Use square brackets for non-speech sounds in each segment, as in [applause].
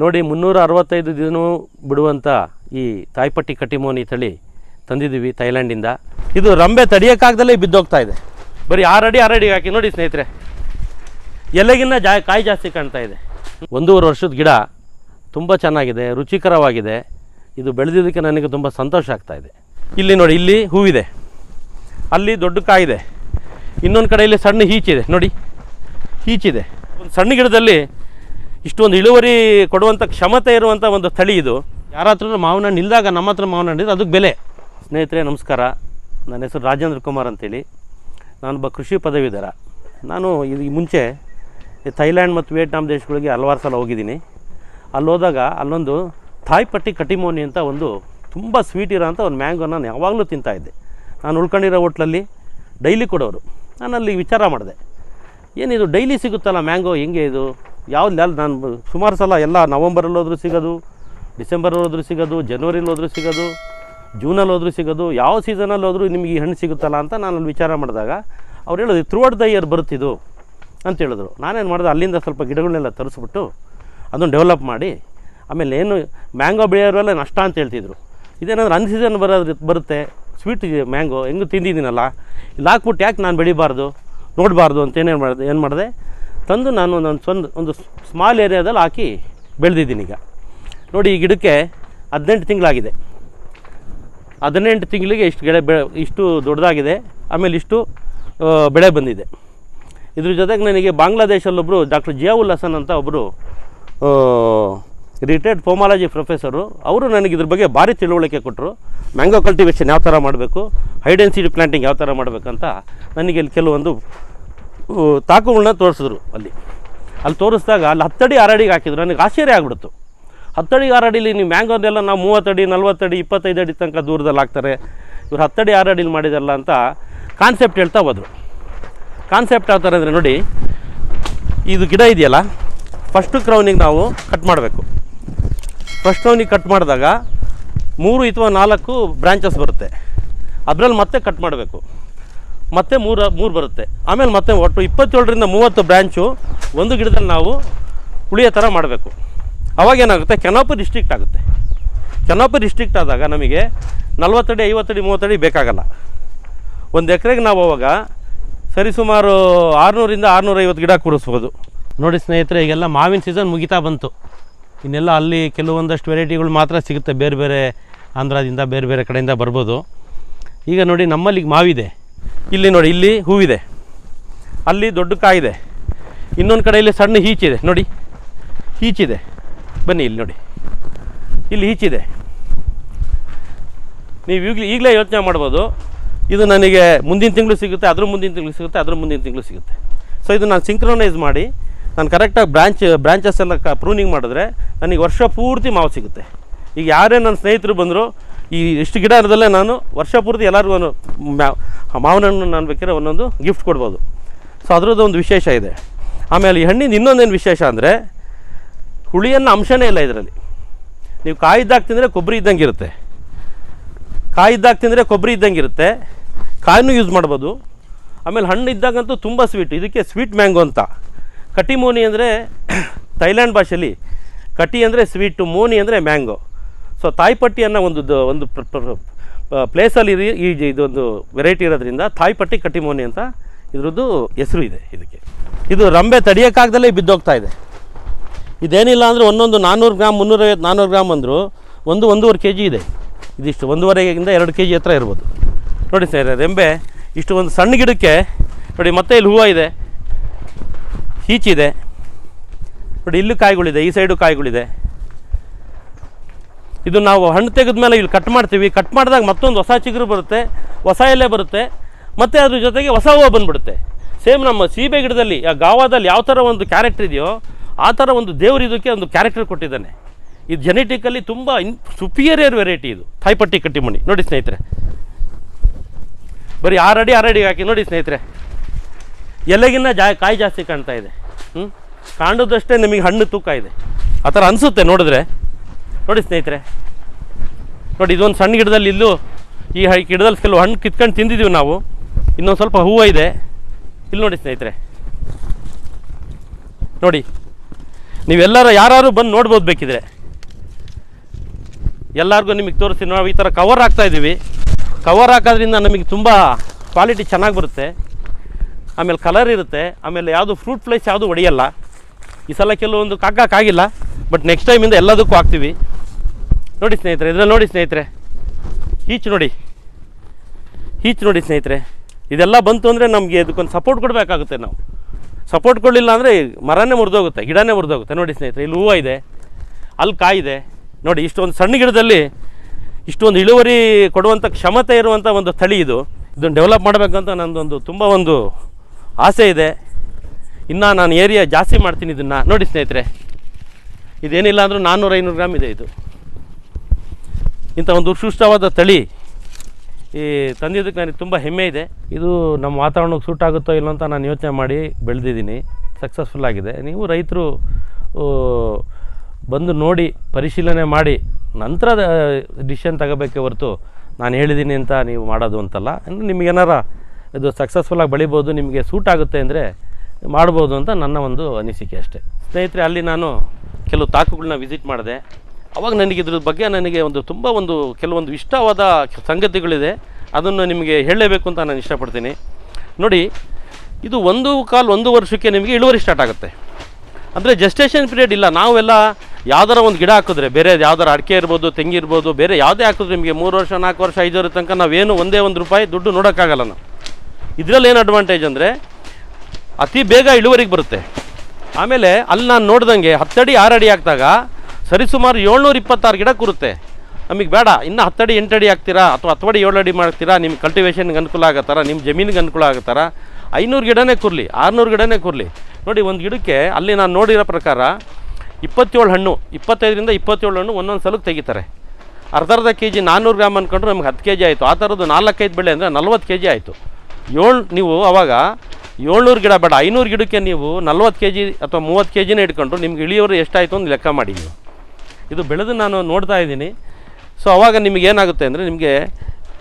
ನೋಡಿ ಮುನ್ನೂರ ಅರವತ್ತೈದು ದಿನ ಬಿಡುವಂಥ ಈ ತಾಯ್ಪಟ್ಟಿ ಕಟಿಮೋನಿ ತಳಿ ತಂದಿದ್ದೀವಿ ಥೈಲ್ಯಾಂಡಿಂದ. ಇದು ರಂಬೆ ತಡಿಯೋಕ್ಕಾಗ್ದಲೇ ಬಿದ್ದೋಗ್ತಾ ಇದೆ. ಬರೀ ಆರು ಅಡಿ ಆರು ಅಡಿಗೆ ಹಾಕಿ. ನೋಡಿ ಸ್ನೇಹಿತರೆ, ಎಲೆಗಿನ್ನ ಜಾ, ಕಾಯಿ ಜಾಸ್ತಿ ಕಾಣ್ತಾ ಇದೆ. ಒಂದೂವರೆ ವರ್ಷದ ಗಿಡ ತುಂಬ ಚೆನ್ನಾಗಿದೆ, ರುಚಿಕರವಾಗಿದೆ. ಇದು ಬೆಳೆದಿದ್ದಕ್ಕೆ ನನಗೆ ತುಂಬ ಸಂತೋಷ ಆಗ್ತಾ ಇದೆ. ಇಲ್ಲಿ ನೋಡಿ, ಇಲ್ಲಿ ಹೂವಿದೆ, ಅಲ್ಲಿ ದೊಡ್ಡ ಕಾಯಿದೆ. ಇನ್ನೊಂದು ಕಡೆಯಲ್ಲಿ ಸಣ್ಣ ಹೀಚಿದೆ. ನೋಡಿ, ಹೀಚಿದೆ. ಒಂದು ಸಣ್ಣ ಗಿಡದಲ್ಲಿ ಇಷ್ಟೊಂದು ಇಳುವರಿ ಕೊಡುವಂಥ ಕ್ಷಮತೆ ಇರುವಂಥ ಒಂದು ತಳಿ ಇದು. ಯಾರ ಹತ್ರ ಮಾವಿನ ಹಣ್ಣು ಇಲ್ದಾಗ ನಮ್ಮ ಹತ್ರ ಮಾವಿನ ಹಣ್ಣು ಅದಕ್ಕೆ ಬೆಲೆ. ಸ್ನೇಹಿತರೆ ನಮಸ್ಕಾರ. ನನ್ನ ಹೆಸರು ರಾಜೇಂದ್ರ ಕುಮಾರ್ ಅಂತೇಳಿ. ನಾನೊಬ್ಬ ಕೃಷಿ ಪದವೀಧರ. ನಾನು ಇದು ಮುಂಚೆ ಥೈಲ್ಯಾಂಡ್ ಮತ್ತು ವಿಯೆಟ್ನಾಂ ದೇಶಗಳಿಗೆ ಹಲವಾರು ಸಲ ಹೋಗಿದ್ದೀನಿ. ಅಲ್ಲಿ ಹೋದಾಗ ಅಲ್ಲೊಂದು ಥಾಯ್ಪಟ್ಟಿ ಕಟಿಮೋನಿ ಅಂತ ಒಂದು ತುಂಬ ಸ್ವೀಟ್ ಇರೋಂಥ ಒಂದು ಮ್ಯಾಂಗೋ ನಾನು ಯಾವಾಗಲೂ ತಿಂತಾಯಿದ್ದೆ ನಾನು ಉಳ್ಕೊಂಡಿರೋ ಹೋಟ್ಲಲ್ಲಿ ಡೈಲಿ ಕೊಡೋರು. ನಾನು ಅಲ್ಲಿ ವಿಚಾರ ಮಾಡಿದೆ. ಏನಿದು ಡೈಲಿ ಸಿಗುತ್ತಲ್ಲ ಮ್ಯಾಂಗೋ ಹೆಂಗೆ ಇದು? ಎಲ್ಲ ನಾನು ಸುಮಾರು ಸಲ ಎಲ್ಲ ನವಂಬರಲ್ಲಿ ಹೋದರೂ ಸಿಗೋದು, ಡಿಸೆಂಬರಲ್ಲಿ ಹೋದರೂ ಸಿಗೋದು, ಜನವರಿಲಿ ಹೋದರೂ ಸಿಗೋದು, ಜೂನಲ್ಲಿ ಹೋದರೂ ಸಿಗೋದು, ಯಾವ ಸೀಸನಲ್ಲಿ ಹೋದ್ರೂ ನಿಮಗೆ ಈ ಹಣ್ಣು ಸಿಗುತ್ತಲ್ಲ ಅಂತ ನಾನು ವಿಚಾರ ಮಾಡಿದಾಗ ಅವ್ರು ಹೇಳೋದು ಥ್ರೂಔಟ್ ದ ಇಯರ್ ಬರುತ್ತಿದ್ದು ಅಂತ ಹೇಳಿದ್ರು. ನಾನೇನು ಮಾಡಿದೆ, ಅಲ್ಲಿಂದ ಸ್ವಲ್ಪ ಗಿಡಗಳನ್ನೆಲ್ಲ ತರಿಸ್ಬಿಟ್ಟು ಅದನ್ನು ಡೆವಲಪ್ ಮಾಡಿ, ಆಮೇಲೆ ಏನು ಮ್ಯಾಂಗೋ ಬೆಳೆಯೋರೆಲ್ಲ ನಷ್ಟ ಅಂತ ಹೇಳ್ತಿದ್ರು. ಇದೇನಂದ್ರೆ ಅನ್ ಸೀಸನ್ ಬರೋದು ಬರುತ್ತೆ ಸ್ವೀಟ್ ಮ್ಯಾಂಗೋ ಹೆಂಗೂ ತಿಂದಿದ್ದೀನಲ್ಲ ಇಲ್ಲಿ ಹಾಕ್ಬಿಟ್ಟು ಯಾಕೆ ನಾನು ಬೆಳಿಬಾರ್ದು, ನೋಡಬಾರ್ದು ಅಂತ ಏನೇನು ಮಾಡಿದೆ, ಏನು ಮಾಡಿದೆ ತಂದು ನಾನು ನನ್ನ ಸ್ವಂತ ಒಂದು ಸ್ಮಾಲ್ ಏರಿಯಾದಲ್ಲಿ ಹಾಕಿ ಬೆಳೆದಿದ್ದೀನಿ ಈಗ. ನೋಡಿ ಈ ಗಿಡಕ್ಕೆ ಹದಿನೆಂಟು ತಿಂಗಳಾಗಿದೆ. ಹದಿನೆಂಟು ತಿಂಗಳಿಗೆ ಇಷ್ಟು ಗಿಡ ಬೆಳೆ ಇಷ್ಟು ದೊಡ್ಡದಾಗಿದೆ. ಆಮೇಲೆ ಇಷ್ಟು ಬೆಳೆ ಬಂದಿದೆ. ಇದ್ರ ಜೊತೆಗೆ ನನಗೆ ಬಾಂಗ್ಲಾದೇಶಲ್ಲೊಬ್ಬರು ಡಾಕ್ಟರ್ ಜಿಯಾವುಲ್ ಹಸನ್ ಅಂತ ಒಬ್ಬರು ರಿಟೈರ್ಡ್ ಫೋಮಾಲಜಿ ಪ್ರೊಫೆಸರು ಅವರು ನನಗೆ ಇದ್ರ ಬಗ್ಗೆ ಭಾರಿ ತಿಳುವಳಿಕೆ ಕೊಟ್ಟರು ಮ್ಯಾಂಗೋ ಕಲ್ಟಿವೇಷನ್ ಯಾವ ಥರ ಮಾಡಬೇಕು? ಹೈಡೆನ್ಸಿಟಿ ಪ್ಲಾಂಟಿಂಗ್ ಯಾವ ಥರ ಮಾಡಬೇಕಂತ ನನಗೆ ಇಲ್ಲಿ ಕೆಲವೊಂದು ತಾಕುಗಳನ್ನ ತೋರಿಸಿದ್ರು ಅಲ್ಲಿ. ಅಲ್ಲಿ ತೋರಿಸಿದಾಗ ಅಲ್ಲಿ ಹತ್ತಡಿ ಆರಡಿಗೆ ಹಾಕಿದ್ರು. ನನಗೆ ಆಶ್ಚರ್ಯ ಆಗ್ಬಿಡ್ತು. ಹತ್ತಡಿ ಆರಡಿಲಿ ನೀವು ಮ್ಯಾಂಗೋನೆಲ್ಲ ನಾವು ಮೂವತ್ತಡಿ, ನಲ್ವತ್ತಡಿ, ಇಪ್ಪತ್ತೈದು ಅಡಿ ತನಕ ದೂರದಲ್ಲಿ ಹಾಕ್ತಾರೆ. ಇವ್ರು ಹತ್ತಡಿ ಆರಡಿಲಿ ಮಾಡಿದಲ್ಲ ಅಂತ ಕಾನ್ಸೆಪ್ಟ್ ಹೇಳ್ತಾ ಹೋದರು. ಕಾನ್ಸೆಪ್ಟ್ ಯಾವ ಥರ ಅಂದರೆ ನೋಡಿ, ಇದು ಗಿಡ ಇದೆಯಲ್ಲ ಫಸ್ಟು ಕ್ರೌನಿಗೆ ನಾವು ಕಟ್ ಮಾಡಬೇಕು. ಫಸ್ಟ್ ಕ್ರೌನಿಗೆ ಕಟ್ ಮಾಡಿದಾಗ ಮೂರು ಅಥವಾ ನಾಲ್ಕು ಬ್ರ್ಯಾಂಚಸ್ ಬರುತ್ತೆ. ಅದರಲ್ಲಿ ಮತ್ತೆ ಕಟ್ ಮಾಡಬೇಕು. ಮತ್ತೆ ಮೂರು ಮೂರು ಬರುತ್ತೆ. ಆಮೇಲೆ ಮತ್ತೆ ಒಟ್ಟು ಇಪ್ಪತ್ತೇಳರಿಂದ ಮೂವತ್ತು ಬ್ರ್ಯಾಂಚು ಒಂದು ಗಿಡದಲ್ಲಿ ನಾವು ಉಳಿಯೋ ಥರ ಮಾಡಬೇಕು. ಅವಾಗೇನಾಗುತ್ತೆ ಕೆನೋಪಿ ಡಿಸ್ಟ್ರಿಕ್ಟ್ ಆಗುತ್ತೆ. ಕೆನಾಪು ಡಿಸ್ಟ್ರಿಕ್ಟ್ ಆದಾಗ ನಮಗೆ ನಲ್ವತ್ತಡಿ ಐವತ್ತಡಿ ಮೂವತ್ತಡಿ ಬೇಕಾಗಲ್ಲ. ಒಂದು ಎಕರೆಗೆ ನಾವು ಅವಾಗ ಸರಿಸುಮಾರು ಆರುನೂರಿಂದ ಆರುನೂರೈವತ್ತು ಗಿಡ ಕೂಡಿಸ್ಬೋದು. ನೋಡಿ ಸ್ನೇಹಿತರೆ, ಈಗೆಲ್ಲ ಮಾವಿನ ಸೀಸನ್ ಮುಗಿತಾ ಬಂತು. ಇನ್ನೆಲ್ಲ ಅಲ್ಲಿ ಕೆಲವೊಂದಷ್ಟು ವೆರೈಟಿಗಳು ಮಾತ್ರ ಸಿಗುತ್ತೆ. ಬೇರೆ ಬೇರೆ ಆಂಧ್ರದಿಂದ, ಬೇರೆ ಬೇರೆ ಕಡೆಯಿಂದ ಬರ್ಬೋದು. ಈಗ ನೋಡಿ ನಮ್ಮಲ್ಲಿ ಮಾವಿದೆ. ಇಲ್ಲಿ ನೋಡಿ, ಇಲ್ಲಿ ಹೂವಿದೆ. ಅಲ್ಲಿ ದೊಡ್ಡ ಕಾಯಿದೆ. ಇನ್ನೊಂದು ಕಡೆ ಇಲ್ಲಿ ಸಣ್ಣ ಹೀಚಿದೆ. ನೋಡಿ, ಹೀಚಿದೆ. ಬನ್ನಿ ಇಲ್ಲಿ ನೋಡಿ. ಇಲ್ಲಿ ಹೀಚಿದೆ. ನೀವು ಈಗಲೇ ಈಗಲೇ ಯೋಚನೆ ಮಾಡ್ಬೋದು. ಇದು ನನಗೆ ಮುಂದಿನ ತಿಂಗಳು ಸಿಗುತ್ತೆ, ಅದ್ರ ಮುಂದಿನ ತಿಂಗಳು ಸಿಗುತ್ತೆ, ಅದ್ರ ಮುಂದಿನ ತಿಂಗಳು ಸಿಗುತ್ತೆ. ಸೊ ಇದು ನಾನು ಸಿಂಕ್ರೊನೈಸ್ ಮಾಡಿ, ನಾನು ಕರೆಕ್ಟಾಗಿ ಬ್ರಾಂಚ್ ಬ್ರಾಂಚಸ್ ಎಲ್ಲ ಕ ಪ್ರೂನಿಂಗ್ ಮಾಡಿದ್ರೆ ನನಗೆ ವರ್ಷ ಪೂರ್ತಿ ಮಾವು ಸಿಗುತ್ತೆ. ಈಗ ಯಾರೇ ನನ್ನ ಸ್ನೇಹಿತರು ಬಂದರು ಈ ಇಷ್ಟು ಗಿಡ ಇರೋದಲ್ಲೇ ನಾನು ವರ್ಷ ಪೂರ್ತಿ ಎಲ್ಲರಿಗೂ ಮಾವಿನ ಹಣ್ಣು ನಾನು ಬೇಕಾದ್ರೆ ಒಂದೊಂದು ಗಿಫ್ಟ್ ಕೊಡ್ಬೋದು. ಸೊ ಅದರದ್ದು ಒಂದು ವಿಶೇಷ ಇದೆ. ಆಮೇಲೆ ಈ ಹಣ್ಣಿನ ಇನ್ನೊಂದೇನು ವಿಶೇಷ ಅಂದರೆ ಹುಳಿಯನ್ನು ಅಂಶನೇ ಇಲ್ಲ ಇದರಲ್ಲಿ. ನೀವು ಕಾಯಿದ್ದಾಗ ತಿಂದರೆ ಕೊಬ್ಬರಿ ಇದ್ದಂಗೆ ಇರುತ್ತೆ. ಕಾಯಿದ್ದಾಗ ತಿಂದರೆ ಕೊಬ್ಬರಿ ಇದ್ದಂಗೆ ಇರುತ್ತೆ. ಕಾಯಿನೂ ಯೂಸ್ ಮಾಡ್ಬೋದು. ಆಮೇಲೆ ಹಣ್ಣು ಇದ್ದಾಗಂತೂ ತುಂಬ ಸ್ವೀಟ್ ಇದಕ್ಕೆ ಸ್ವೀಟ್ ಮ್ಯಾಂಗೋ ಅಂತ. ಕಟಿ ಮೋನಿ ಅಂದರೆ [coughs] ಥೈಲ್ಯಾಂಡ್ ಭಾಷೆಯಲ್ಲಿ ಕಟಿ ಅಂದರೆ ಸ್ವೀಟು ಮೋನಿ ಅಂದರೆ ಮ್ಯಾಂಗೋ ಸೊ ತಾಯಿಪಟ್ಟಿಯನ್ನು ಒಂದು ಒಂದು ಪ್ಲೇಸಲ್ಲಿ ಈ ಇದೊಂದು ವೆರೈಟಿ ಇರೋದ್ರಿಂದ ತಾಯಿಪಟ್ಟಿ ಕಟ್ಟಿಮೋನಿ ಅಂತ ಇದ್ರದ್ದು ಹೆಸರು ಇದೆ ಇದಕ್ಕೆ. ಇದು ರಂಬೆ ತಡಿಯೋಕ್ಕಾಗ್ದಲೇ ಬಿದ್ದೋಗ್ತಾ ಇದೆ. ಇದೇನಿಲ್ಲ ಅಂದರೆ ಒಂದೊಂದು ನಾನ್ನೂರು ಗ್ರಾಮ್ ಮುನ್ನೂರೈವತ್ತು, ನಾನ್ನೂರು ಗ್ರಾಮ್ ಅಂದರೂ ಒಂದು ಒಂದೂವರೆ ಕೆ ಜಿ ಇದೆ. ಇದಿಷ್ಟು ಒಂದೂವರೆಗಿಂದ ಎರಡು ಕೆ ಜಿ ಹತ್ರ ಇರ್ಬೋದು. ನೋಡಿ ಸರ್, ರೆಂಬೆ ಇಷ್ಟು ಒಂದು ಸಣ್ಣ ಗಿಡಕ್ಕೆ ನೋಡಿ ಮತ್ತೆ ಇಲ್ಲಿ ಹೂವು ಇದೆ. ಈಚಿದೆ ನೋಡಿ ಇಲ್ಲೂ ಕಾಯಿಗಳಿದೆ, ಈ ಸೈಡು ಕಾಯಿಗಳಿದೆ. ಇದು ನಾವು ಹಣ್ಣು ತೆಗೆದ ಮೇಲೆ ಇಲ್ಲಿ ಕಟ್ ಮಾಡ್ತೀವಿ. ಕಟ್ ಮಾಡಿದಾಗ ಮತ್ತೊಂದು ಹೊಸ ಚಿಗುರು ಬರುತ್ತೆ, ಹೊಸ ಎಲೆ ಬರುತ್ತೆ, ಮತ್ತು ಅದ್ರ ಜೊತೆಗೆ ಹೊಸ ಹೂವು ಬಂದುಬಿಡುತ್ತೆ. ಸೇಮ್ ನಮ್ಮ ಸೀಬೆ ಗಿಡದಲ್ಲಿ, ಆ ಗಾವಾದಲ್ಲಿ ಯಾವ ಥರ ಒಂದು ಕ್ಯಾರೆಕ್ಟರ್ ಇದೆಯೋ, ಆ ಥರ ಒಂದು ದೇವ್ರು ಇದಕ್ಕೆ ಒಂದು ಕ್ಯಾರೆಕ್ಟರ್ ಕೊಟ್ಟಿದ್ದಾನೆ. ಇದು ಜೆನೆಟಿಕಲ್ಲಿ ತುಂಬ ಇನ್ ಸುಪೀರಿಯರ್ ವೆರೈಟಿ ಇದು. ಥೈಪಟ್ಟಿ ಕಟ್ಟಿಮಣಿ. ನೋಡಿ ಸ್ನೇಹಿತರೆ. ಬರೀ ಆರು ಅಡಿ ಆರು ಅಡಿಗೆ ಹಾಕಿ, ನೋಡಿ ಸ್ನೇಹಿತರೆ. ಎಲೆಗಿನ್ನ ಜಾ, ಕಾಯಿ ಜಾಸ್ತಿ ಕಾಣ್ತಾ ಇದೆ. ಹ್ಞೂ ಕಾಣೋದಷ್ಟೇ ನಿಮಗೆ ಹಣ್ಣು ತೂಕ ಇದೆ. ಆ ಥರ ಅನಿಸುತ್ತೆ ನೋಡಿದ್ರೆ. ನೋಡಿ ಸ್ನೇಹಿತರೆ, ನೋಡಿ ಇದೊಂದು ಸಣ್ಣ ಗಿಡದಲ್ಲಿ ಇಲ್ಲೂ ಈ ಗಿಡದಲ್ಲಿ ಕೆಲವು ಹಣ್ಣು ಕಿತ್ಕೊಂಡು ತಿಂದಿದ್ದೀವಿ ನಾವು. ಇನ್ನೊಂದು ಸ್ವಲ್ಪ ಹೂವು ಇದೆ. ಇಲ್ಲಿ ನೋಡಿ ಸ್ನೇಹಿತರೆ. ನೋಡಿ, ನೀವೆಲ್ಲರೂ ಯಾರು ಬಂದು ನೋಡ್ಬೋದು ಬೇಕಿದ್ರೆ. ಎಲ್ಲರಿಗೂ ನಿಮಗೆ ತೋರಿಸ್ತೀನಿ ನಾವು ಈ ಥರ ಕವರ್ ಹಾಕ್ತಾ ಇದ್ದೀವಿ. ಕವರ್ ಹಾಕೋದ್ರಿಂದ ನಮಗೆ ತುಂಬ ಕ್ವಾಲಿಟಿ ಚೆನ್ನಾಗಿ ಬರುತ್ತೆ. ಆಮೇಲೆ ಕಲರ್ ಇರುತ್ತೆ. ಆಮೇಲೆ ಯಾವುದು ಫ್ರೂಟ್ ಫ್ಲೈಸ್ ಯಾವುದು ಒಡೆಯಲ್ಲ ಈ ಸಲ ಕೆಲವೊಂದು ಕಾಕಾಗಿಲ್ಲ ಬಟ್ ನೆಕ್ಸ್ಟ್ ಟೈಮಿಂದ ಎಲ್ಲದಕ್ಕೂ ಹಾಕ್ತೀವಿ. ನೋಡಿ ಸ್ನೇಹಿತರೆ ಇದರಲ್ಲಿ ನೋಡಿ ಸ್ನೇಹಿತರೆ. ಈಚ್ ನೋಡಿ. ಈಚ್ ನೋಡಿ ಸ್ನೇಹಿತರೆ. ಇದೆಲ್ಲ ಬಂತು ಅಂದರೆ ನಮಗೆ ಇದಕ್ಕೊಂದು ಸಪೋರ್ಟ್ ಕೊಡಬೇಕಾಗುತ್ತೆ ನಾವು. ಸಪೋರ್ಟ್ ಕೊಡಲಿಲ್ಲ ಅಂದರೆ ಮರನೇ ಮುರಿದೋಗುತ್ತೆ, ಗಿಡನೇ ಮುರಿದೋಗುತ್ತೆ. ನೋಡಿ ಸ್ನೇಹಿತರೆ, ಇಲ್ಲಿ ಹೂವು ಇದೆ, ಅಲ್ಲಿ ಕಾಯಿದೆ ನೋಡಿ, ಇಷ್ಟೊಂದು ಸಣ್ಣ ಗಿಡದಲ್ಲಿ ಇಷ್ಟೊಂದು ಇಳುವರಿ ಕೊಡುವಂಥ ಕ್ಷಮತೆ ಇರುವಂಥ ಒಂದು ತಳಿ ಇದು. ಇದನ್ನು ಡೆವಲಪ್ ಮಾಡಬೇಕಂತ ನನ್ನದೊಂದು ತುಂಬ ಒಂದು ಆಸೆ ಇದೆ. ಇನ್ನು ನಾನು ಏರಿಯಾ ಜಾಸ್ತಿ ಮಾಡ್ತೀನಿ ಇದನ್ನು. ನೋಡಿ ಸ್ನೇಹಿತರೆ. ಇದೇನಿಲ್ಲ ಅಂದರೂ ನಾನ್ನೂರು ಐನೂರು ಗ್ರಾಮ್ ಇದೆ ಇದು. ಇಂಥ ಒಂದು ಉತ್ಕೃಷ್ಟವಾದ ತಳಿ ಈ ತಂದಿದ್ದಕ್ಕೆ ನನಗೆ ತುಂಬ ಹೆಮ್ಮೆ ಇದೆ. ಇದು ನಮ್ಮ ವಾತಾವರಣಕ್ಕೆ ಸೂಟ್ ಆಗುತ್ತೋ ಇಲ್ಲ ಅಂತ ನಾನು ಯೋಚನೆ ಮಾಡಿ ಬೆಳೆದಿದ್ದೀನಿ. ಸಕ್ಸಸ್ಫುಲ್ ಆಗಿದೆ. ನೀವು ರೈತರು ಬಂದು ನೋಡಿ ಪರಿಶೀಲನೆ ಮಾಡಿ ನಂತರ ಡಿಸಿಷನ್ ತಗೋಬೇಕೇ ಹೊರತು ನಾನು ಹೇಳಿದ್ದೀನಿ ಅಂತ ನೀವು ಮಾಡೋದು ಅಂತಲ್ಲ. ಅಂದರೆ ನಿಮಗೇನಾರ ಇದು ಸಕ್ಸಸ್ಫುಲ್ಲಾಗಿ ಬೆಳಿಬೋದು, ನಿಮಗೆ ಸೂಟ್ ಆಗುತ್ತೆ ಅಂದರೆ ಮಾಡ್ಬೋದು ಅಂತ ನನ್ನ ಒಂದು ಅನಿಸಿಕೆ ಅಷ್ಟೇ. ಸ್ನೇಹಿತರೆ, ಅಲ್ಲಿ ನಾನು ಕೆಲವು ತಾಕುಗಳನ್ನ ವಿಸಿಟ್ ಮಾಡಿದೆ. ಅವಾಗ ನನಗೆ ಇದ್ರ ಬಗ್ಗೆ ನನಗೆ ಒಂದು ತುಂಬ ಒಂದು ಕೆಲವೊಂದು ಇಷ್ಟವಾದ ಸಂಗತಿಗಳಿದೆ. ಅದನ್ನು ನಿಮಗೆ ಹೇಳಲೇಬೇಕು ಅಂತ ನಾನು ಇಷ್ಟಪಡ್ತೀನಿ. ನೋಡಿ, ಇದು ಒಂದು ಕಾಲು ಒಂದು ವರ್ಷಕ್ಕೆ ನಿಮಗೆ ಇಳುವರಿ ಸ್ಟಾರ್ಟ್ ಆಗುತ್ತೆ. ಅಂದರೆ ಜಸ್ಟೇಷನ್ ಪೀರಿಯಡ್ ಇಲ್ಲ. ನಾವೆಲ್ಲ ಯಾವ್ದಾರ ಒಂದು ಗಿಡ ಹಾಕಿದ್ರೆ, ಬೇರೆ ಯಾವ್ದಾರ ಅಡಿಕೆ ಇರ್ಬೋದು, ತೆಂಗಿ ಇರ್ಬೋದು, ಬೇರೆ ಯಾವುದೇ ಹಾಕಿದ್ರೆ ನಿಮಗೆ ಮೂರು ವರ್ಷ, ನಾಲ್ಕು ವರ್ಷ, ಐದು ವರ್ಷ ತನಕ ನಾವೇನು ಒಂದೇ ಒಂದು ರೂಪಾಯಿ ದುಡ್ಡು ನೋಡೋಕ್ಕಾಗಲ್ಲ ನಾವು. ಇದರಲ್ಲಿ ಏನು ಅಡ್ವಾಂಟೇಜ್ ಅಂದರೆ ಅತಿ ಬೇಗ ಇಳುವರಿಗೆ ಬರುತ್ತೆ. ಆಮೇಲೆ ಅಲ್ಲಿ ನಾನು ನೋಡ್ದಂಗೆ ಹತ್ತಡಿ, ಆರಡಿ ಹಾಕಿದಾಗ ಸರಿಸುಮಾರು ಏಳ್ನೂರ ಇಪ್ಪತ್ತಾರು ಗಿಡ ಕೂರುತ್ತೆ. ನಮಗೆ ಬೇಡ, ಇನ್ನು ಹತ್ತಡಿ, ಎಂಟಡಿ ಹಾಕ್ತೀರಾ ಅಥವಾ ಹತ್ತಡಿ ಏಳು ಅಡಿ ಮಾಡ್ತೀರಾ ನಿಮ್ಮ ಕಲ್ಟಿವೇಷನ್ಗೆ ಅನುಕೂಲ ಆಗತ್ತಾರ ನಿಮ್ಮ ಜಮೀನಿಗೆ ಅನುಕೂಲ ಆಗತ್ತಾರ ಐನೂರು ಗಿಡನೇ ಕೂರಲಿ, ಆರುನೂರು ಗಿಡನೇ ಕೂರಲಿ. ನೋಡಿ ಒಂದು ಗಿಡಕ್ಕೆ ಅಲ್ಲಿ ನಾನು ನೋಡಿರೋ ಪ್ರಕಾರ ಇಪ್ಪತ್ತೇಳು ಹಣ್ಣು, ಇಪ್ಪತ್ತೈದರಿಂದ ಇಪ್ಪತ್ತೇಳು ಹಣ್ಣು ಒಂದೊಂದು ಸಲಕ್ಕೆ ತೆಗಿತಾರೆ. ಅರ್ಧ ಅರ್ಧ ಕೆ ಜಿ ನಾನ್ನೂರು ಗ್ರಾಮ್ ಅಂದ್ಕೊಂಡ್ರೆ ನಮ್ಗೆ ಹತ್ತು ಕೆ ಜಿ ಆಯಿತು. ಆ ಥರದ್ದು ನಾಲ್ಕೈದು ಬೆಳೆ ಅಂದರೆ ನಲ್ವತ್ತು ಕೆ ಜಿ ಆಯಿತು. ಏಳು, ನೀವು ಅವಾಗ ಏಳ್ನೂರು ಗಿಡ ಬೇಡ, ಐನೂರು ಗಿಡಕ್ಕೆ ನೀವು ನಲ್ವತ್ತು ಕೆ ಜಿ ಅಥವಾ ಮೂವತ್ತು ಕೆ ಜಿನೇ ಇಟ್ಕೊಂಡ್ರು ನಿಮ್ಗೆ ಇಳಿಯೋರು ಎಷ್ಟಾಯಿತು ಅಂತ ಲೆಕ್ಕ ಮಾಡಿ ನೀವು. ಇದು ಬೆಳೆದು ನಾನು ನೋಡ್ತಾ ಇದ್ದೀನಿ. ಸೊ ಅವಾಗ ನಿಮಗೆ ಏನಾಗುತ್ತೆ ಅಂದರೆ ನಿಮಗೆ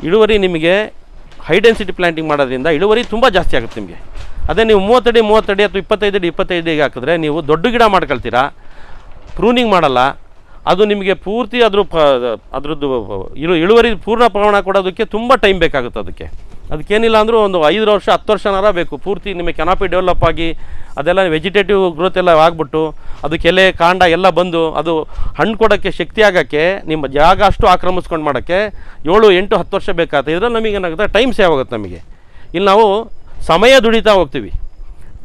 ಇಳುವರಿ ನಿಮಗೆ ಹೈ ಡೆನ್ಸಿಟಿ ಪ್ಲಾಂಟಿಂಗ್ ಮಾಡೋದ್ರಿಂದ ಇಳುವರಿ ತುಂಬ ಜಾಸ್ತಿ ಆಗುತ್ತೆ ನಿಮಗೆ. ಅದೇ ನೀವು ಮೂವತ್ತಡಿ ಮೂವತ್ತಡಿ ಅಥವಾ ಇಪ್ಪತ್ತೈದು ಅಡಿ, ಇಪ್ಪತ್ತೈದು ಈಗ ಹಾಕಿದ್ರೆ ನೀವು ದೊಡ್ಡ ಗಿಡ ಮಾಡ್ಕೊಳ್ತೀರಾ? ಪ್ರೂನಿಂಗ್ ಮಾಡಲ್ಲ. ಅದು ನಿಮಗೆ ಪೂರ್ತಿ ಅದ್ರ ಪ, ಅದ್ರದ್ದು ಇಳು, ಇಳುವರಿ ಪೂರ್ಣ ಪ್ರಮಾಣ ಕೊಡೋದಕ್ಕೆ ತುಂಬ ಟೈಮ್ ಬೇಕಾಗುತ್ತೆ ಅದಕ್ಕೆ. ಅದಕ್ಕೇನಿಲ್ಲ ಅಂದರೂ ಒಂದು ಐದು ವರ್ಷ, ಹತ್ತು ವರ್ಷನಾರ ಬೇಕು. ಪೂರ್ತಿ ನಿಮಗೆ ಕೆನಾಪಿ ಡೆವಲಪ್ ಆಗಿ ಅದೆಲ್ಲ ವೆಜಿಟೇಟಿವ್ ಗ್ರೋತ್ ಎಲ್ಲ ಆಗಿಬಿಟ್ಟು ಅದಕ್ಕೆ ಎಲೆ ಕಾಂಡ ಎಲ್ಲ ಬಂದು ಅದು ಹಣ್ಣು ಕೊಡೋಕ್ಕೆ ಶಕ್ತಿ ಆಗೋಕ್ಕೆ, ನಿಮ್ಮ ಜಾಗ ಅಷ್ಟು ಆಕ್ರಮಿಸ್ಕೊಂಡು ಮಾಡೋಕ್ಕೆ ಏಳು, ಎಂಟು, ಹತ್ತು ವರ್ಷ ಬೇಕಾಗುತ್ತೆ. ಇದರಲ್ಲಿ ನಮಗೆ ಏನಾಗುತ್ತೆ? ಟೈಮ್ ಸೇವ್ ಆಗುತ್ತೆ ನಮಗೆ. ಇಲ್ಲಿ ನಾವು ಸಮಯ ದುಡಿತಾ ಹೋಗ್ತೀವಿ.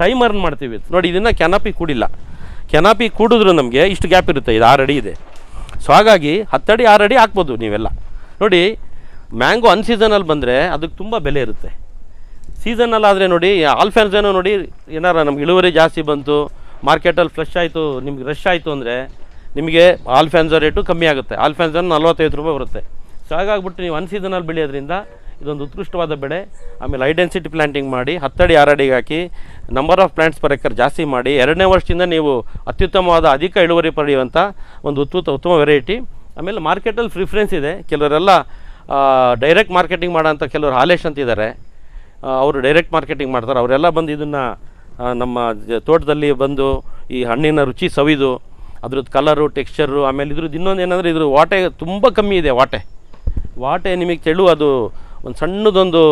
ಟೈಮ್ ಅರ್ನ್ ಮಾಡ್ತೀವಿ. ನೋಡಿ, ಇದನ್ನು ಕೆನಾಪಿ ಕೂಡಿಲ್ಲ. ಕೆನಾಪಿ ಕೂಡಿದ್ರು ನಮಗೆ ಇಷ್ಟು ಗ್ಯಾಪ್ ಇರುತ್ತೆ. ಇದು ಆರು ಅಡಿ ಇದೆ. ಸೊ ಹಾಗಾಗಿ ಹತ್ತಡಿ ಆರು ಅಡಿ ಹಾಕ್ಬೋದು ನೀವೆಲ್ಲ. ನೋಡಿ ಮ್ಯಾಂಗೋ ಅನ್ಸೀಸನಲ್ಲಿ ಬಂದರೆ ಅದಕ್ಕೆ ತುಂಬ ಬೆಲೆ ಇರುತ್ತೆ. ಸೀಸನಲ್ಲಿ ಆದರೆ ನೋಡಿ ಆಲ್ಫೆನ್ಸೇನೋ ನೋಡಿ, ಏನಾರ ನಮ್ಗೆ ಇಳುವರಿ ಜಾಸ್ತಿ ಬಂತು, ಮಾರ್ಕೆಟಲ್ಲಿ ಫ್ಲಶ್ ಆಯಿತು, ನಿಮ್ಗೆ ರಶ್ ಆಯಿತು ಅಂದರೆ ನಿಮಗೆ ಆಲ್ಫೆನ್ಸೋ ರೇಟು ಕಮ್ಮಿ ಆಗುತ್ತೆ. ಆಲ್ಫೆನ್ಸನ್ ನಲ್ವತ್ತೈದು ರೂಪಾಯಿ ಬರುತ್ತೆ. ಸೊ ಹಾಗಾಗ್ಬಿಟ್ಟು ನೀವು ಅನ್ಸೀಸನಲ್ಲಿ ಬೆಳೆಯೋದ್ರಿಂದ ಇದೊಂದು ಉತ್ಕೃಷ್ಟವಾದ ಬೆಳೆ. ಆಮೇಲೆ ಐಡೆನ್ಸಿಟಿ ಪ್ಲಾಂಟಿಂಗ್ ಮಾಡಿ, ಹತ್ತಡಿ, ಆರಡಿಗೆ ಹಾಕಿ number of plants per acre ಜಾಸ್ತಿ ಮಾಡಿ, ಎರಡನೇ ವರ್ಷದಿಂದ ನೀವು ಅತ್ಯುತ್ತಮವಾದ ಅಧಿಕ ಇಳುವರಿ ಪಡೆಯುವಂಥ ಒಂದು ಉತ್ತಮ ಉತ್ತಮ ವೆರೈಟಿ ಆಮೇಲೆ ಮಾರ್ಕೆಟಲ್ಲಿ ಪ್ರಿಫರೆನ್ಸ್ ಇದೆ. ಕೆಲವರೆಲ್ಲ ಡೈರೆಕ್ಟ್ ಮಾರ್ಕೆಟಿಂಗ್ ಮಾಡೋಂಥ ಕೆಲವರು ಹಾಲೇಶ್ ಅಂತಿದ್ದಾರೆ ಅವರು ಡೈರೆಕ್ಟ್ ಮಾರ್ಕೆಟಿಂಗ್ ಮಾಡ್ತಾರೆ. ಅವರೆಲ್ಲ ಬಂದು ಇದನ್ನು ನಮ್ಮ ತೋಟದಲ್ಲಿ ಬಂದು ಈ ಹಣ್ಣಿನ ರುಚಿ ಸವಿದು ಅದ್ರದ್ದು ಕಲರು ಟೆಕ್ಸ್ಚರು ಆಮೇಲೆ ಇದ್ರದ್ದು ಇನ್ನೊಂದು ಏನಂದರೆ ಇದ್ರ ವಾಟೆ ತುಂಬ ಕಮ್ಮಿ ಇದೆ ವಾಟೆ. ವಾಟೆ ನಿಮಗೆ ತೆಳು ಅದು ಒಂದು ಸಣ್ಣದೊಂದು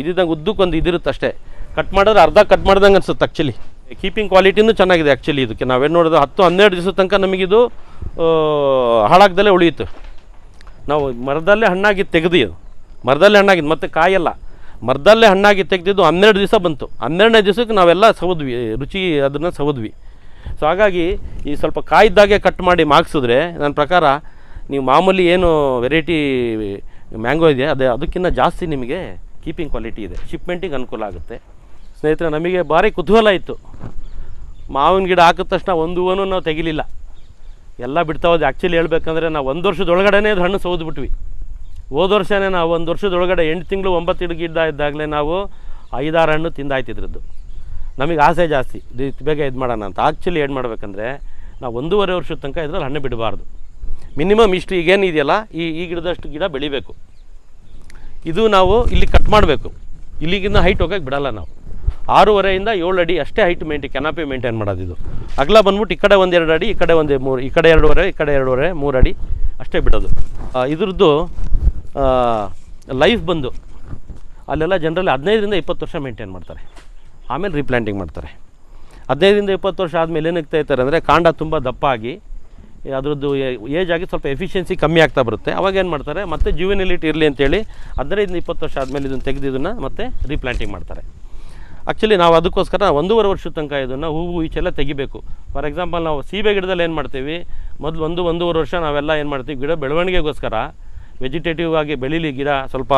ಇದ್ದಂಗೆ ಉದ್ದಕ್ಕೊಂದು ಇದಿರುತ್ತೆ ಅಷ್ಟೇ. ಕಟ್ ಮಾಡಿದ್ರೆ ಅರ್ಧ ಕಟ್ ಮಾಡ್ದಂಗೆ ಅನ್ಸುತ್ತೆ ಆ್ಯಕ್ಚುಲಿ ಕೀಪಿಂಗ್ ಕ್ವಾಲಿಟಿನೂ ಚೆನ್ನಾಗಿದೆ ಆ್ಯಕ್ಚುಲಿ ಇದಕ್ಕೆ. ನಾವೇನು ನೋಡಿದ್ರೆ ಹತ್ತು ಹನ್ನೆರಡು ದಿವಸದ ತನಕ ನಮಗಿದು ಹಾಳಾಗ್ದಲ್ಲೇ ಹಾಳಾಗ್ದಲೇ ಉಳಿಯಿತು ನಾವು ಮರದಲ್ಲೇ ಹಣ್ಣಾಗಿ ತೆಗೆದು ಮರದಲ್ಲೇ ಹಣ್ಣಾಗಿದ್ದು ಮತ್ತೆ ಕಾಯಲ್ಲ. ಮರದಲ್ಲೇ ಹಣ್ಣಾಗಿ ತೆಗೆದಿದ್ದು ಹನ್ನೆರಡು ದಿವಸ ಬಂತು. ಹನ್ನೆರಡನೇ ದಿವಸಕ್ಕೆ ನಾವೆಲ್ಲ ಸವದ್ವಿ, ರುಚಿ ಅದನ್ನು ಸವದ್ವಿ. ಸೊ ಹಾಗಾಗಿ ಈ ಸ್ವಲ್ಪ ಕಾಯಿದ್ದಾಗೆ ಕಟ್ ಮಾಡಿ ಮಾಗಿಸಿದ್ರೆ ನನ್ನ ಪ್ರಕಾರ ನೀವು ಮಾಮೂಲಿ ಏನು ವೆರೈಟಿ ಮ್ಯಾಂಗೋ ಇದೆ, ಅದೇ ಅದಕ್ಕಿಂತ ಜಾಸ್ತಿ ನಿಮಗೆ ಕೀಪಿಂಗ್ ಕ್ವಾಲಿಟಿ ಇದೆ. ಶಿಪ್ಮೆಂಟಿಗೆ ಅನುಕೂಲ ಆಗುತ್ತೆ. ಸ್ನೇಹಿತರೆ, ನಮಗೆ ಭಾರಿ ಕುತೂಹಲ ಇತ್ತು. ಮಾವಿನ ಗಿಡ ಹಾಕಿದ ತಕ್ಷಣ ಒಂದು ಹೂವನ್ನು ನಾವು ತೆಗಿಲಿಲ್ಲ. ಎಲ್ಲ ಬಿಡ್ತಾ ಆ್ಯಕ್ಚುಲಿ ಹೇಳ್ಬೇಕಂದ್ರೆ ನಾವು ಒಂದು ವರ್ಷದೊಳಗಡೆನೇ ಅದು ಹಣ್ಣು ಸೌದ್ಬಿಟ್ವಿ ಹೋದ ವರ್ಷನೇ ನಾವು ಒಂದು ವರ್ಷದೊಳಗಡೆ ಎಂಟು ತಿಂಗಳು ಒಂಬತ್ತು ಗಿಡ ಇದ್ದಾಗಲೇ ನಾವು ಐದಾರು ಹಣ್ಣು ತಿಂದಾಯ್ತಿದ್ರದ್ದು. ನಮಗೆ ಆಸೆ ಜಾಸ್ತಿ. ಇದು ಬೇಗ ಇದು ಮಾಡೋಣ ಅಂತ. ಆ್ಯಕ್ಚುಲಿ ಏನು ಮಾಡಬೇಕಂದ್ರೆ ನಾವು ಒಂದೂವರೆ ವರ್ಷದ ತನಕ ಇದ್ರಲ್ಲಿ ಹಣ್ಣು ಬಿಡಬಾರ್ದು. ಮಿನಿಮಮ್ ಇಷ್ಟು ಈಗೇನು ಇದೆಯಲ್ಲ, ಈ ಈ ಗಿಡದಷ್ಟು ಗಿಡ ಬೆಳಿಬೇಕು. ಇದು ನಾವು ಇಲ್ಲಿ ಕಟ್ ಮಾಡಬೇಕು. ಇಲ್ಲಿಗಿನ್ನ ಹೈಟ್ ಹೋಗಕ್ಕೆ ಬಿಡಲ್ಲ ನಾವು. ಆರೂವರೆಯಿಂದ ಏಳು ಅಡಿ ಅಷ್ಟೇ ಹೈಟ್ ಮೇಂಟೈನ್ ಕೆನಾಪಿ ಮೇಂಟೈನ್ ಮಾಡೋದು ಇದು ಅಗಲ ಬಂದ್ಬಿಟ್ಟು ಈ ಕಡೆ ಒಂದೆರಡು ಅಡಿ, ಈ ಕಡೆ ಒಂದು ಮೂರು ಈ ಕಡೆ ಎರಡೂವರೆ, ಈ ಕಡೆ ಎರಡೂವರೆ, ಮೂರು ಅಡಿ ಅಷ್ಟೇ ಬಿಡೋದು. ಇದ್ರದ್ದು ಲೈಫ್ ಬಂದು ಅಲ್ಲೆಲ್ಲ ಜನರಲ್ಲಿ ಹದಿನೈದರಿಂದ ಇಪ್ಪತ್ತು ವರ್ಷ ಮೇಂಟೈನ್ ಮಾಡ್ತಾರೆ. ಆಮೇಲೆ ರೀಪ್ಲ್ಯಾಂಟಿಂಗ್ ಮಾಡ್ತಾರೆ. ಹದಿನೈದರಿಂದ ಇಪ್ಪತ್ತು ವರ್ಷ ಆದಮೇಲೆ ಏನಾಗ್ತಾ ಇರ್ತಾರೆ ಅಂದರೆ ಕಾಂಡ ತುಂಬ ದಪ್ಪ ಆಗಿ ಅದರದ್ದು ಏಜ್ ಆಗಿ ಸ್ವಲ್ಪ ಎಫಿಷಿಯನ್ಸಿ ಕಮ್ಮಿ ಆಗ್ತಾ ಬರುತ್ತೆ. ಅವಾಗ ಏನು ಮಾಡ್ತಾರೆ, ಮತ್ತೆ ಜೀವನಲಿಟಿ ಇರಲಿ ಅಂತೇಳಿ ಹದಿನೈದರಿಂದ ಇಪ್ಪತ್ತು ವರ್ಷ ಆದಮೇಲೆ ಇದನ್ನು ತೆಗೆದು ಮತ್ತೆ ರೀಪ್ಲ್ಯಾಂಟಿಂಗ್ ಮಾಡ್ತಾರೆ. ಆ್ಯಕ್ಚುಲಿ ನಾವು ಅದಕ್ಕೋಸ್ಕರ ಒಂದೂವರೆ ವರ್ಷದ ತನಕ ಇದನ್ನು ಹೂವು ಈಚೆಲ್ಲ ತೆಗಿಬೇಕು. ಫಾರ್ ಎಕ್ಸಾಂಪಲ್ ನಾವು ಸೀಬೆ ಗಿಡದಲ್ಲಿ ಏನು ಮಾಡ್ತೀವಿ? ಮೊದಲು ಒಂದು, ಒಂದೂವರೆ ವರ್ಷ ನಾವೆಲ್ಲ ಏನು ಮಾಡ್ತೀವಿ? ಗಿಡ ಬೆಳವಣಿಗೆಗೋಸ್ಕರ ವೆಜಿಟೇಟಿವ್ ಆಗಿ ಬೆಳೀಲಿ ಗಿಡ, ಸ್ವಲ್ಪ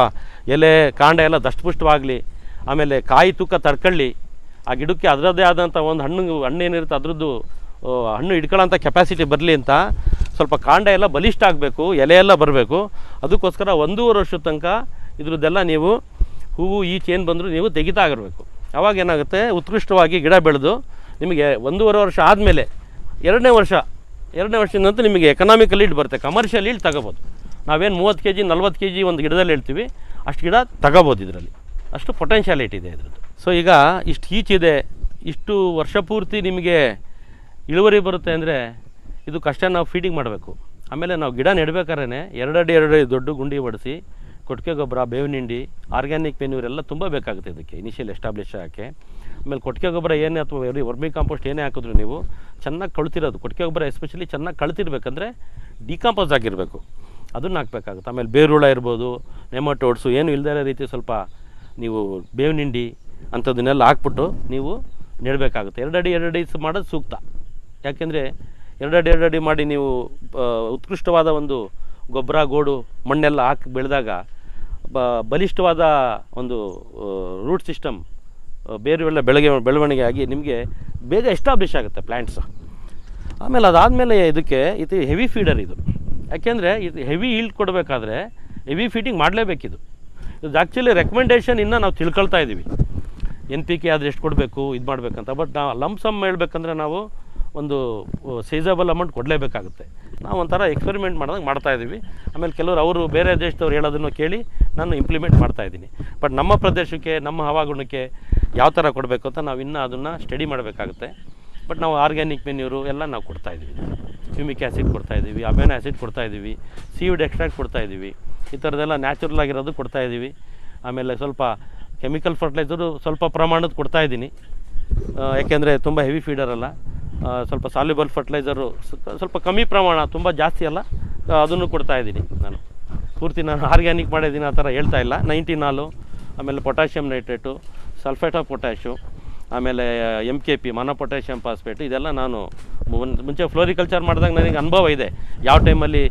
ಎಲೆ, ಕಾಂಡ ಎಲ್ಲ ದಷ್ಟಪುಷ್ಟವಾಗಲಿ, ಆಮೇಲೆ ಕಾಯಿ ತೂಕ ತಡ್ಕೊಳ್ಳಿ. ಆ ಗಿಡಕ್ಕೆ ಅದರದ್ದೇ ಆದಂಥ ಒಂದು ಹಣ್ಣು ಹಣ್ಣು ಏನಿರುತ್ತೆ ಅದ್ರದ್ದು ಹಣ್ಣು ಹಿಡ್ಕೊಳ್ಳೋಂಥ ಕೆಪಾಸಿಟಿ ಬರಲಿ ಅಂತ ಸ್ವಲ್ಪ ಕಾಂಡ ಎಲ್ಲ ಬಲಿಷ್ಠ ಆಗಬೇಕು, ಎಲೆ ಎಲ್ಲ ಬರಬೇಕು. ಅದಕ್ಕೋಸ್ಕರ ಒಂದೂವರೆ ವರ್ಷದ ತನಕ ಇದ್ರದ್ದೆಲ್ಲ ನೀವು ಹೂವು ಈಚೆ ಏನು ಬಂದರೂ ನೀವು ತೆಗಿತಾ ಆಗಿರಬೇಕು. ಅವಾಗ ಏನಾಗುತ್ತೆ? ಉತ್ಕೃಷ್ಟವಾಗಿ ಗಿಡ ಬೆಳೆದು ನಿಮಗೆ ಒಂದೂವರೆ ವರ್ಷ ಆದಮೇಲೆ ಎರಡನೇ ವರ್ಷ, ಎರಡನೇ ವರ್ಷದ ನಂತರ ನಿಮಗೆ ಎಕನಾಮಿಕಲ್ ಈಲ್ಡ್ ಬರುತ್ತೆ. ಕಮರ್ಷಿಯಲ್ ಈಡ್ ತಗೋಬೋದು. ನಾವೇನು ಮೂವತ್ತು ಕೆ ಜಿ ನಲ್ವತ್ತು ಕೆ ಜಿ ಒಂದು ಗಿಡದಲ್ಲಿ ಹೇಳ್ತೀವಿ, ಅಷ್ಟು ಗಿಡ ತಗೋಬೋದು ಇದರಲ್ಲಿ. ಅಷ್ಟು ಪೊಟೆನ್ಷಿಯಾಲಿಟಿ ಇದೆ ಇದರದ್ದು. ಸೊ ಈಗ ಇಷ್ಟು ಇದೆ ಇಷ್ಟು ವರ್ಷ ಪೂರ್ತಿ ನಿಮಗೆ ಇಳುವರಿ ಬರುತ್ತೆ ಅಂದರೆ ಇದಕ್ಕಷ್ಟೇ ನಾವು ಫೀಡಿಂಗ್ ಮಾಡಬೇಕು. ಆಮೇಲೆ ನಾವು ಗಿಡ ನೆಡ್ಬೇಕಾದ್ರೆ ಎರಡಡಿ ಎರಡು ದೊಡ್ಡ ಗುಂಡಿ ಹೊಡೆಸಿ ಕೊಟ್ಟಿಗೆ ಗೊಬ್ಬರ, ಬೇವಿನ ಹಿಂಡಿ ಆರ್ಗ್ಯಾನಿಕ್ ಎಲ್ಲ ತುಂಬ ಬೇಕಾಗುತ್ತೆ ಇದಕ್ಕೆ ಇನಿಷಿಯಲ್ ಎಸ್ಟಾಬ್ಲಿಷ್ ಆಗೋಕ್ಕೆ. ಆಮೇಲೆ ಕೊಟ್ಟಿಗೆ ಗೊಬ್ಬರ ಏನೇ ಅಥವಾ ಎರಿ ವರ್ಮಿ ಕಾಂಪೋಸ್ಟ್ ಏನೇ ಹಾಕಿದ್ರು ನೀವು, ಚೆನ್ನಾಗಿ ಕಳ್ತಿರೋದು. ಕೊಟ್ಟಿಗೆ ಗೊಬ್ಬರ ಎಸ್ಪೆಷಲಿ ಚೆನ್ನಾಗಿ ಕಳ್ತಿರ್ಬೇಕಂದ್ರೆ ಡಿಕಾಂಪೋಸ್ ಆಗಿರಬೇಕು. ಅದನ್ನು ಹಾಕ್ಬೇಕಾಗುತ್ತೆ. ಆಮೇಲೆ ಬೇರುಳ ಇರ್ಬೋದು ನೆಮಟೋಡ್ಸು ಏನು ಇಲ್ಲದೇ ಇರೋ ರೀತಿ ಸ್ವಲ್ಪ ನೀವು ಬೇವಿನ ಹಿಂಡಿ ಅಂಥದ್ದನ್ನೆಲ್ಲ ಹಾಕ್ಬಿಟ್ಟು ನೀವು ನೆಡಬೇಕಾಗುತ್ತೆ. ಎರಡಡಿ ಎರಡಡಿ ಸ ಮಾಡೋದು ಸೂಕ್ತ. ಯಾಕೆಂದರೆ ಎರಡಡಿ ಎರಡಡಿ ಮಾಡಿ ನೀವು ಉತ್ಕೃಷ್ಟವಾದ ಒಂದು ಗೊಬ್ಬರ, ಗೋಡು, ಮಣ್ಣೆಲ್ಲ ಹಾಕಿ ಬೆಳೆದಾಗ ಬ, ಬಲಿಷ್ಠವಾದ ಒಂದು ರೂಟ್ ಸಿಸ್ಟಮ್ ಬೇರೆಲ್ಲ ಬೆಳಗ್ಗೆ ಬೆಳವಣಿಗೆ ಆಗಿ ನಿಮಗೆ ಬೇಗ ಎಸ್ಟಾಬ್ಲಿಷ್ ಆಗುತ್ತೆ ಪ್ಲ್ಯಾಂಟ್ಸ್ ಆಮೇಲೆ ಅದಾದಮೇಲೆ ಇದಕ್ಕೆ ಇದು ಹೆವಿ ಫೀಡರ್ ಇದು. ಯಾಕೆಂದರೆ ಇದು ಹೆವಿ ಈಲ್ಡ್ ಕೊಡಬೇಕಾದ್ರೆ ಹೆವಿ ಫೀಡಿಂಗ್ ಮಾಡಲೇಬೇಕಿದು. ಇದು ಆ್ಯಕ್ಚುಲಿ ರೆಕಮೆಂಡೇಷನ್ ಇನ್ನು ನಾವು ತಿಳ್ಕೊಳ್ತಾ ಇದ್ದೀವಿ ಎನ್ ಪಿ ಕೆ ಆದರೆ ಎಷ್ಟು ಕೊಡಬೇಕು, ಇದು ಮಾಡಬೇಕಂತ. ಬಟ್ ನಾವು ಲಂಸಮ್ ಹೇಳ್ಬೇಕಂದ್ರೆ ನಾವು ಒಂದು ಸೀಸಬಲ್ ಅಮೌಂಟ್ ಕೊಡಲೇಬೇಕಾಗುತ್ತೆ. ನಾವು ಒಂಥರ ಎಕ್ಸ್ಪೆರಿಮೆಂಟ್ ಮಾಡಿದಾಗ ಮಾಡ್ತಾ ಇದ್ದೀವಿ ಆಮೇಲೆ ಕೆಲವರು ಅವರು ಬೇರೆ ದೇಶದವ್ರು ಹೇಳೋದನ್ನು ಕೇಳಿ ನಾನು ಇಂಪ್ಲಿಮೆಂಟ್ ಮಾಡ್ತಾ ಇದ್ದೀನಿ. ಬಟ್ ನಮ್ಮ ಪ್ರದೇಶಕ್ಕೆ, ನಮ್ಮ ಹವಾಗುಣಕ್ಕೆ ಯಾವ ಥರ ಕೊಡಬೇಕು ಅಂತ ನಾವು ಇನ್ನೂ ಅದನ್ನು ಸ್ಟಡಿ ಮಾಡಬೇಕಾಗುತ್ತೆ. ಬಟ್ ನಾವು ಆರ್ಗ್ಯಾನಿಕ್ ಮೆನ್ಯೂರು ಎಲ್ಲ ನಾವು ಕೊಡ್ತಾ ಇದ್ದೀವಿ ಹ್ಯೂಮಿಕ್ ಆ್ಯಸಿಡ್ ಕೊಡ್ತಾ ಇದ್ದೀವಿ ಅಮೆನೋ ಆ್ಯಸಿಡ್ ಕೊಡ್ತಾ ಇದ್ದೀವಿ ಸೀವಿಡ್ ಎಕ್ಸ್ಟ್ರಾಕ್ಟ್ ಕೊಡ್ತಾ ಇದ್ದೀವಿ ಈ ಥರದ್ದೆಲ್ಲ ನ್ಯಾಚುರಲ್ ಆಗಿರೋದು ಕೊಡ್ತಾ ಇದ್ದೀವಿ ಆಮೇಲೆ ಸ್ವಲ್ಪ ಕೆಮಿಕಲ್ ಫರ್ಟಿಲೈಸರು ಸ್ವಲ್ಪ ಪ್ರಮಾಣದ ಕೊಡ್ತಾ ಇದ್ದೀನಿ ಯಾಕೆಂದರೆ ತುಂಬ ಹೆವಿ ಫೀಡರ್ ಅಲ್ಲ. ಸ್ವಲ್ಪ ಸಾಲ್ಯುಬಲ್ ಫರ್ಟಿಲೈಸರು ಸ್ವಲ್ಪ ಕಮ್ಮಿ ಪ್ರಮಾಣ, ತುಂಬ ಜಾಸ್ತಿ ಅಲ್ಲ. ಅದನ್ನು ಕೊಡ್ತಾ ಇದ್ದೀನಿ ನಾನು. ಪೂರ್ತಿ ನಾನು ಆರ್ಗ್ಯಾನಿಕ್ ಮಾಡಿದ್ದೀನಿ, ಆ ಥರ ಹೇಳ್ತಾ ಇಲ್ಲ. ನೈಂಟಿನಾಲು ಆಮೇಲೆ potassium nitrate sulphate of potash ಆಮೇಲೆ M K P mono potassium phosphate ಇದೆಲ್ಲ ನಾನು ಮುಂಚೆ ಫ್ಲೋರಿಕಲ್ಚರ್ ಮಾಡಿದಾಗ ನನಗೆ ಅನುಭವ ಇದೆ. ಯಾವ ಟೈಮಲ್ಲಿ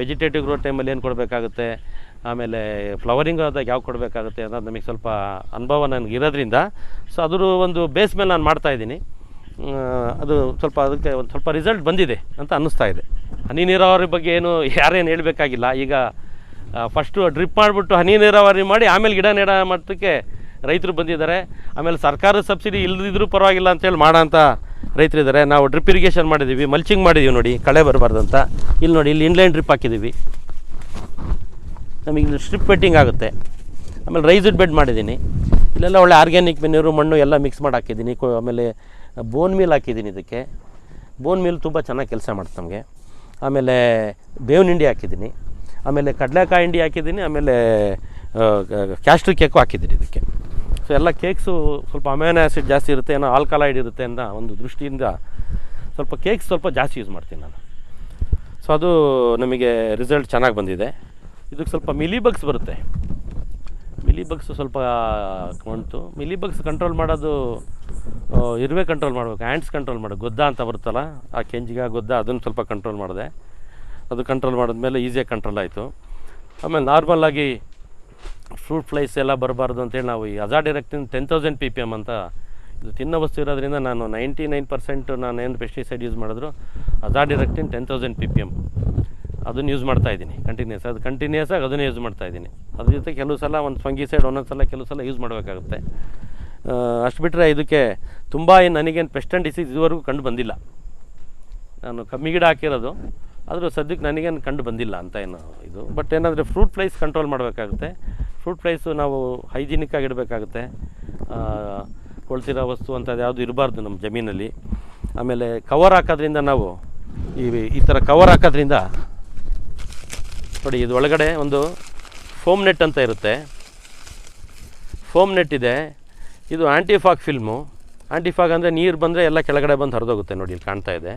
ವೆಜಿಟೇಟಿವ್ ಗ್ರೋ ಟೈಮಲ್ಲಿ ಏನು ಕೊಡಬೇಕಾಗುತ್ತೆ, ಆಮೇಲೆ ಫ್ಲವರಿಂಗ್ ಆದಾಗ ಯಾವ ಕೊಡಬೇಕಾಗುತ್ತೆ ಅನ್ನೋದು ನಮಗೆ ಸ್ವಲ್ಪ ಅನುಭವ ನನಗೆ ಇರೋದ್ರಿಂದ. ಸೊ ಅದರ ಒಂದು ಬೇಸ್ ಮೇಲೆ ನಾನು ಮಾಡ್ತಾಯಿದ್ದೀನಿ ಅದು ಸ್ವಲ್ಪ ಅದಕ್ಕೆ ಒಂದು ಸ್ವಲ್ಪ ರಿಸಲ್ಟ್ ಬಂದಿದೆ ಅಂತ ಅನ್ನಿಸ್ತಾ ಇದೆ. ಹನಿ ನೀರಾವರಿ ಬಗ್ಗೆ ಏನು ಯಾರೇನು ಹೇಳಬೇಕಾಗಿಲ್ಲ. ಈಗ ಫಸ್ಟು ಡ್ರಿಪ್ ಮಾಡಿಬಿಟ್ಟು ಹನಿ ನೀರಾವರಿ ಮಾಡಿ ಆಮೇಲೆ ಗಿಡ ನೆಡ ಮಾಡೋದಕ್ಕೆ ರೈತರು ಬಂದಿದ್ದಾರೆ. ಆಮೇಲೆ ಸರ್ಕಾರದ ಸಬ್ಸಿಡಿ ಇಲ್ಲದಿದ್ರೂ ಪರವಾಗಿಲ್ಲ ಅಂತೇಳಿ ಮಾಡೋಂಥ ರೈತರಿದ್ದಾರೆ ನಾವು ಡ್ರಿಪ್ ಇರಿಗೇಷನ್ ಮಾಡಿದ್ದೀವಿ ಮಲ್ಚಿಂಗ್ ಮಾಡಿದ್ದೀವಿ ನೋಡಿ, ಕಳೆ ಬರಬಾರ್ದು ಅಂತ ಇಲ್ಲಿ ನೋಡಿ ಇಲ್ಲಿ ಇನ್ಲೈನ್ ಡ್ರಿಪ್ ಹಾಕಿದ್ದೀವಿ ನಮಗೆ ಸ್ಟ್ರಿಪ್ ಬೆಟ್ಟಿಂಗ್ ಆಗುತ್ತೆ. ಆಮೇಲೆ ರೈಸ್ಡ್ ಬೆಡ್ ಮಾಡಿದ್ದೀನಿ ಇಲ್ಲೆಲ್ಲ ಒಳ್ಳೆ ಆರ್ಗ್ಯಾನಿಕ್ ನೀರು, ಮಣ್ಣು ಎಲ್ಲ ಮಿಕ್ಸ್ ಮಾಡಿ ಹಾಕಿದ್ದೀನಿ ಆಮೇಲೆ ಬೋನ್ ಮೀಲ್ ಹಾಕಿದ್ದೀನಿ ಇದಕ್ಕೆ. ಬೋನ್ ಮೀಲ್ ತುಂಬ ಚೆನ್ನಾಗಿ ಕೆಲಸ ಮಾಡುತ್ತೆ ನಮಗೆ. ಆಮೇಲೆ ಬೇವಿನ ಹಿಂಡಿ ಹಾಕಿದ್ದೀನಿ. ಆಮೇಲೆ ಕಡಲೆಕಾಯಿ ಹಿಂಡಿ ಹಾಕಿದ್ದೀನಿ. ಆಮೇಲೆ ಕ್ಯಾಸ್ಟ್ರಿ ಕೇಕು ಹಾಕಿದ್ದೀನಿ ಇದಕ್ಕೆ. ಸೊ ಎಲ್ಲ ಕೇಕ್ಸು ಸ್ವಲ್ಪ ಅಮೇನ ಆ್ಯಸಿಡ್ ಜಾಸ್ತಿ ಇರುತ್ತೆ, ಏನೋ ಆಲ್ಕಲಾಯ್ಡ್ ಇರುತ್ತೆ ಅಂತ ಒಂದು ದೃಷ್ಟಿಯಿಂದ ಸ್ವಲ್ಪ ಕೇಕ್ಸ್ ಸ್ವಲ್ಪ ಜಾಸ್ತಿ ಯೂಸ್ ಮಾಡ್ತೀನಿ ನಾನು. ಸೊ ಅದು ನಮಗೆ ರಿಸಲ್ಟ್ ಚೆನ್ನಾಗಿ ಬಂದಿದೆ. ಇದಕ್ಕೆ ಸ್ವಲ್ಪ ಮಿಲಿ ಬಗ್ಸ್ ಬರುತ್ತೆ. ಮಿಲಿ ಬಗ್ಸ್ ಸ್ವಲ್ಪ ಉಂಟು ಮಿಲಿ ಬಗ್ಸ್ ಕಂಟ್ರೋಲ್ ಮಾಡೋದು ಇರುವೆ ಕಂಟ್ರೋಲ್ ಮಾಡಬೇಕು. ಆ್ಯಂಟ್ಸ್ ಕಂಟ್ರೋಲ್ ಮಾಡೋದು ಗೊದ್ದ ಅಂತ ಬರುತ್ತಲ್ಲ, ಆ ಕೆಂಜಿಗ ಗೊದ್ದ, ಅದನ್ನು ಸ್ವಲ್ಪ ಕಂಟ್ರೋಲ್ ಮಾಡಿದೆ. ಅದು ಕಂಟ್ರೋಲ್ ಮಾಡಿದ್ಮೇಲೆ ಈಸಿಯಾಗಿ ಕಂಟ್ರೋಲ್ ಆಯಿತು. ಆಮೇಲೆ ನಾರ್ಮಲ್ಲಾಗಿ ಫ್ರೂಟ್ ಫ್ಲೈಸ್ ಎಲ್ಲ ಬರಬಾರ್ದು ಅಂತೇಳಿ ನಾವು ಈ azadirachtin ten thousand P P M ಅಂತ ಇದು ತಿನ್ನೋ ವಸ್ತು ಇರೋದ್ರಿಂದ ನಾನು ನೈಂಟಿ ನೈನ್ ಪರ್ಸೆಂಟ್ ನಾನು ಏನು ಪೆಸ್ಟಿಸೈಡ್ ಯೂಸ್ ಮಾಡಿದ್ರು azadirachtin ten thousand P P M ಅದನ್ನು ಯೂಸ್ ಮಾಡ್ತಾ ಇದ್ದೀನಿ ಕಂಟಿನ್ಯೂಸ್ ಅದು ಕಂಟಿನ್ಯೂಸ್ ಆಗಿ ಅದನ್ನೇ ಯೂಸ್ ಮಾಡ್ತಾ ಇದ್ದೀನಿ. ಅದ್ರ ಜೊತೆ ಕೆಲವು ಸಲ ಒಂದು ಫಂಗಿ ಸೈಡ್ ಒಂದೊಂದು ಸಲ ಕೆಲವು ಸಲ ಯೂಸ್ ಮಾಡಬೇಕಾಗುತ್ತೆ. ಅಷ್ಟು ಬಿಟ್ಟರೆ ಇದಕ್ಕೆ ತುಂಬ ಏನು ನನಗೇನು ಪೆಸ್ಟ್ ಆ್ಯಂಡ್ ಡಿಸೀಸ್ ಇದುವರೆಗೂ ಕಂಡು ಬಂದಿಲ್ಲ. ನಾನು ಕಮ್ಮಿ ಗಿಡ ಹಾಕಿರೋದು, ಆದರೂ ಸದ್ಯಕ್ಕೆ ನನಗೇನು ಕಂಡು ಬಂದಿಲ್ಲ ಅಂತ ಏನು ಇದು. ಬಟ್ ಏನಂದರೆ ಫ್ರೂಟ್ ಫ್ಲೈಸ್ ಕಂಟ್ರೋಲ್ ಮಾಡಬೇಕಾಗುತ್ತೆ. ಫ್ರೂಟ್ ಫ್ಲೈಸು ನಾವು ಹೈಜಿನಿಕ್ಕಾಗಿ ಇಡಬೇಕಾಗುತ್ತೆ. ಕೊಳ್ತಿರೋ ವಸ್ತು ಅಂಥದ್ದು ಯಾವುದು ಇರಬಾರ್ದು ನಮ್ಮ ಜಮೀನಲ್ಲಿ. ಆಮೇಲೆ ಕವರ್ ಹಾಕೋದ್ರಿಂದ ನಾವು ಈ ಈ ಥರ ಕವರ್ ಹಾಕೋದ್ರಿಂದ ನೋಡಿ, ಇದು ಒಳಗಡೆ ಒಂದು ಫೋಮ್ ನೆಟ್ ಅಂತ ಇರುತ್ತೆ. ಫೋಮ್ ನೆಟ್ ಇದೆ. ಇದು ಆ್ಯಂಟಿಫಾಗ್ ಫಿಲ್ಮು. ಆ್ಯಂಟಿಫಾಗ್ ಅಂದರೆ ನೀರು ಬಂದರೆ ಎಲ್ಲ ಕೆಳಗಡೆ ಬಂದು ಹರಿದೋಗುತ್ತೆ ನೋಡಿ, ಇಲ್ಲಿ ಕಾಣ್ತಾ ಇದೆ.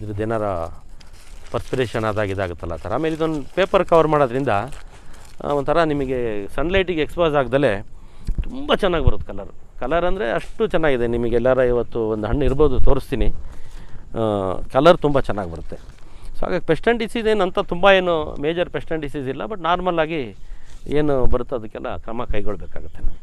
ಇದ್ರದ್ದು ಏನಾರ ಪರ್ಸ್ಪಿರೇಷನ್ ಆದಾಗ ಇದಾಗುತ್ತಲ್ಲ ಆ ಥರ. ಆಮೇಲೆ ಇದೊಂದು ಪೇಪರ್ ಕವರ್ ಮಾಡೋದ್ರಿಂದ ಒಂಥರ ನಿಮಗೆ ಸನ್ಲೈಟಿಗೆ ಎಕ್ಸ್ಪೋಸ್ ಆಗ್ದಲೇ ತುಂಬ ಚೆನ್ನಾಗಿ ಬರುತ್ತೆ ಕಲರ್ ಕಲರ್ ಅಂದರೆ ಅಷ್ಟು ಚೆನ್ನಾಗಿದೆ. ನಿಮಗೆ ಎಲ್ಲಾರ ಇವತ್ತು ಒಂದು ಹಣ್ಣು ಇರ್ಬೋದು, ತೋರಿಸ್ತೀನಿ. ಕಲರ್ ತುಂಬ ಚೆನ್ನಾಗಿ ಬರುತ್ತೆ. ಹಾಗಾಗಿ ಪೆಸ್ಟ್ ಆ್ಯಂಡ್ ಡಿಸೀಸ್ ಏನು ಅಂತ ತುಂಬ ಏನು ಮೇಜರ್ ಪೆಸ್ಟ್ ಆ್ಯಂಡ್ ಡಿಸೀಸ್ ಇಲ್ಲ ಬಟ್ ನಾರ್ಮಲ್ ಆಗಿ ಏನು ಬರುತ್ತೋ ಅದಕ್ಕೆಲ್ಲ ಕ್ರಮ ಕೈಗೊಳ್ಬೇಕಾಗುತ್ತೆ ನಾವು